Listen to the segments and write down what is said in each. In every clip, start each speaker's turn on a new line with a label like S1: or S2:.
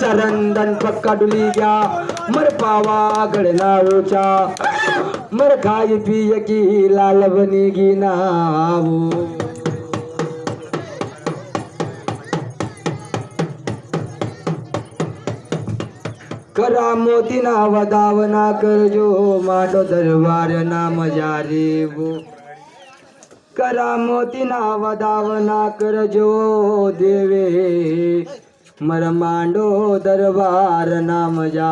S1: चरंदन पक्का डुली गया मर पावा गड़ना ऊंचा मर खाई पिय की लाल बनेगी नाव करा मोती ना वदाव ना करजो माडो दरबार ना जारे वो करा मोती ना वदाव ना करजो देवे. मर मांडो दरबार ना मजा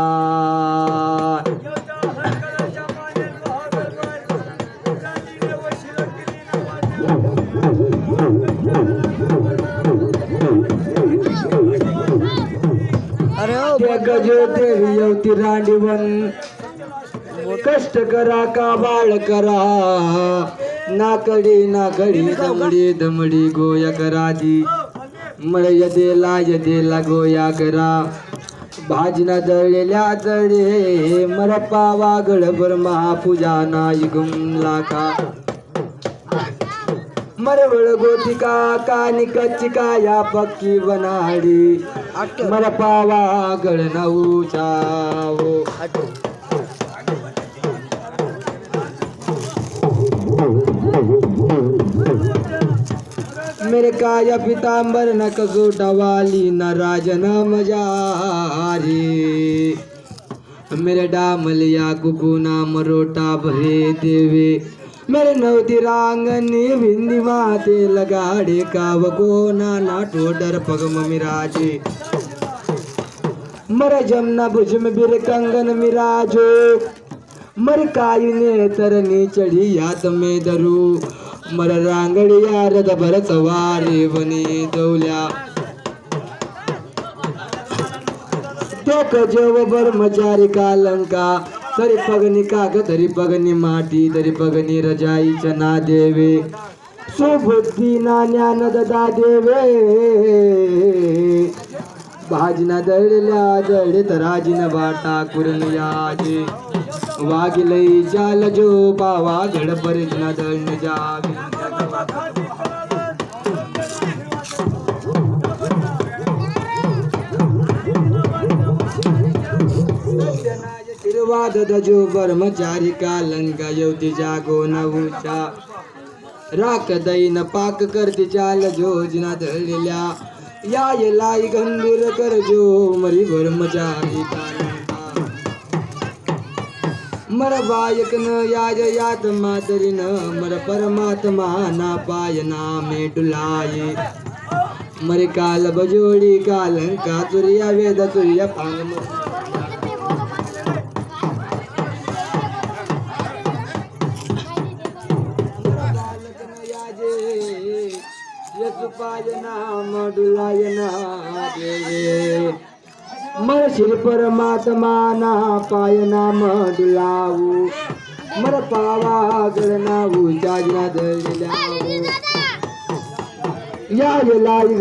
S2: अरे हो
S1: ते गजो देवी येवती रांडीवन। कष्ट करा का बाळ करा। नाकडी नाकडी दमडी दमडी गोया करा दी। मळ यदेला यदेला गोया करा. भाजना दळलेल्या दळे मरप्पा वागळ गडभर महापूजा नाय गुमला का मरवळ गोटिका कानी कच्चिका या पक्की बनाडी.
S2: आटो
S1: मर पावा मेरे काया पीताम्बर न कसोटा वाली न राजन मजारी। मेरे डामलिया कुकुना मरोटा भरे देवे। मेरे नवती रांगनी विंदी माते लगाडे काव कोना नाटो डर पगम मिराजे। मर जमना भुजम बिर कंगन मिराजो। मर काईने तरनी चढी यात में दरू। मर रांगडिया रद भर सवारी बनी दौल्या देख जेव ब्रह्मचारी कालंका तरी पगनी काग तरी पगनी माटी तरी पगनी रजाई चना देवे सुबुद्धी ना ज्ञान ददा देवे भाजना दळल्या दळे तराजीन बाटा कुरन याजे. वागिलई जाल जो पावा घड परिजना दळण जावे. आशीर्वाद दजो ब्रह्मचारी कालंका येवती जागो नवूचा राख दैन पाक करते चाल जोजना धळलेल्या या येलाई गंभीर करजो मरी ब्रह्मचारी मजा मर बायक न याज यात मातरी न मर परमात्मा ना पाय नामे डुलाये मरे काल बजोडी कालंका तुर्या वेद तुर्या पांग मर शिर परमात्मा ना पाय नाम डुलावू मर पावा गणनावू जाजना दळल्या या लाई